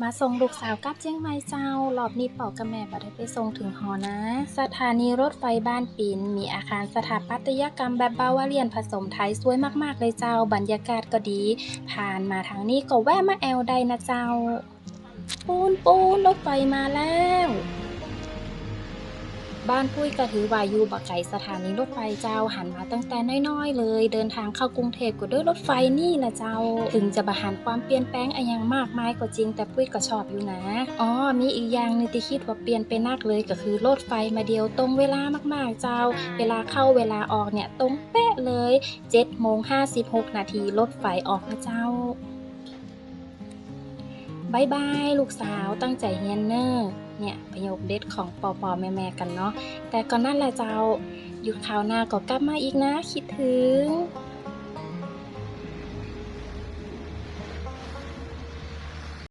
มาส่งลูกสาวกลับเชียงใหม่เจ้าหลอบนี้ปอกับแม่บ่ได้ไปส่งถึงหอนะ สถานีรถไฟบ้านปินมีอาคารสถาปัตยกรรมแบบบาวาเรียนผสมไทยสวยมากๆเลยเจ้าบรรยากาศก็ดี ผ่านมาทางนี้ก็แวะมาแอลได้นะเจ้า ปูนปูนรถไฟมาแล้ว บ้านปุ้ยก็ถือวายูบักไก่สถานีรถไฟเจ้าหันมาตั้งแต่น้อยๆ เลย เดินทางเข้ากรุงเทพก็ด้วยรถไฟนี่ละเจ้า ถึงจะบหันความเปลี่ยนแปลงอะย่างมากมายก็จริง แต่ปุ้ยก็ชอบอยู่นะอ๋อมีอีกอย่างนึงที่คิดว่าเปลี่ยนไปนักเลยก็คือรถไฟมาเดียวตรงเวลามากๆเจ้า เวลาเข้าเวลาออกเนี่ยตรงเป๊ะเลย7โมง56นาทีรถไฟออกนะเจ้า บายบายลูกสาวตั้งใจเฮียนเนอร์เนี่ยประโยคเด็ดของปอปอแม่แม่ๆกันเนาะแต่ก่อนนั่นแหละเจ้าหยุดข่าวหน้าก็กลับมาอีกนะ คิดถึง